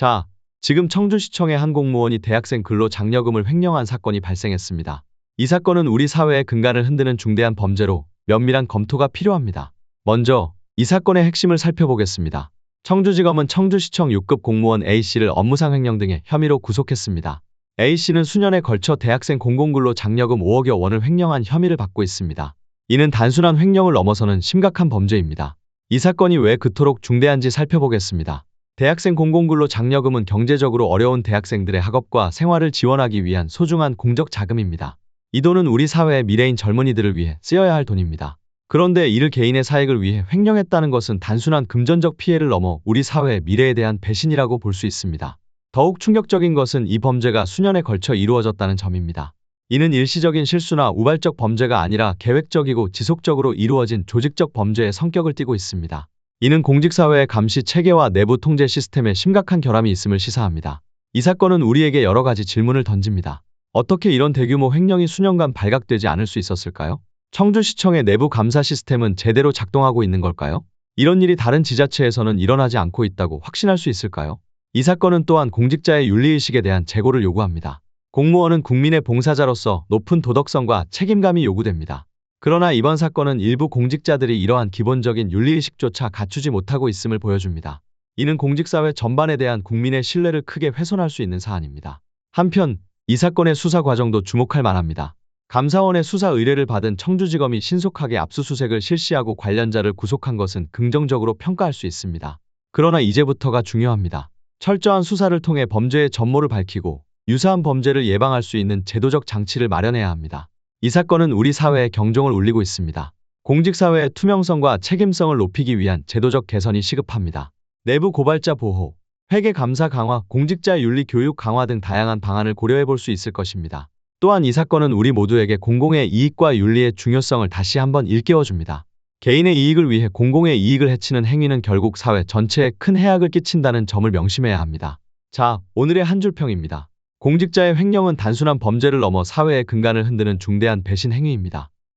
자, 지금 청주시청의 한 공무원이 대학생 근로 장려금을 횡령한 사건이 발생했습니다. 이 사건은 우리 사회의 근간을 흔드는 중대한 범죄로 면밀한 검토가 필요합니다. 먼저 이 사건의 핵심을 살펴보겠습니다. 청주지검은 청주시청 6급 공무원 A씨를 업무상 횡령 등의 혐의로 구속했습니다. A씨는 수년에 걸쳐 대학생 공공근로 장려금 5억여 원을 횡령한 혐의를 받고 있습니다. 이는 단순한 횡령을 넘어서는 심각한 범죄입니다. 이 사건이 왜 그토록 중대한지 살펴보겠습니다. 대학생 공공근로 장려금은 경제적으로 어려운 대학생들의 학업과 생활을 지원하기 위한 소중한 공적 자금입니다. 이 돈은 우리 사회의 미래인 젊은이들을 위해 쓰여야 할 돈입니다. 그런데 이를 개인의 사익을 위해 횡령했다는 것은 단순한 금전적 피해를 넘어 우리 사회의 미래에 대한 배신이라고 볼 수 있습니다. 더욱 충격적인 것은 이 범죄가 수년에 걸쳐 이루어졌다는 점입니다. 이는 일시적인 실수나 우발적 범죄가 아니라 계획적이고 지속적으로 이루어진 조직적 범죄의 성격을 띠고 있습니다. 이는 공직사회의 감시 체계와 내부 통제 시스템에 심각한 결함이 있음을 시사합니다. 이 사건은 우리에게 여러 가지 질문을 던집니다. 어떻게 이런 대규모 횡령이 수년간 발각되지 않을 수 있었을까요? 청주시청의 내부 감사 시스템은 제대로 작동하고 있는 걸까요? 이런 일이 다른 지자체에서는 일어나지 않고 있다고 확신할 수 있을까요? 이 사건은 또한 공직자의 윤리의식에 대한 재고를 요구합니다. 공무원은 국민의 봉사자로서 높은 도덕성과 책임감이 요구됩니다. 그러나 이번 사건은 일부 공직자들이 이러한 기본적인 윤리의식조차 갖추지 못하고 있음을 보여줍니다. 이는 공직사회 전반에 대한 국민의 신뢰를 크게 훼손할 수 있는 사안입니다. 한편 이 사건의 수사 과정도 주목할 만합니다. 감사원의 수사 의뢰를 받은 청주지검이 신속하게 압수수색을 실시하고 관련자를 구속한 것은 긍정적으로 평가할 수 있습니다. 그러나 이제부터가 중요합니다. 철저한 수사를 통해 범죄의 전모를 밝히고 유사한 범죄를 예방할 수 있는 제도적 장치를 마련해야 합니다. 이 사건은 우리 사회에 경종을 울리고 있습니다. 공직사회의 투명성과 책임성을 높이기 위한 제도적 개선이 시급합니다. 내부 고발자 보호, 회계 감사 강화, 공직자 윤리 교육 강화 등 다양한 방안을 고려해 볼 수 있을 것입니다. 또한 이 사건은 우리 모두에게 공공의 이익과 윤리의 중요성을 다시 한번 일깨워 줍니다. 개인의 이익을 위해 공공의 이익을 해치는 행위는 결국 사회 전체에 큰 해악을 끼친다는 점을 명심해야 합니다. 자, 오늘의 한 줄 평입니다. 공직자의 횡령은 단순한 범죄를 넘어 사회의 근간을 흔드는 중대한 배신 행위입니다.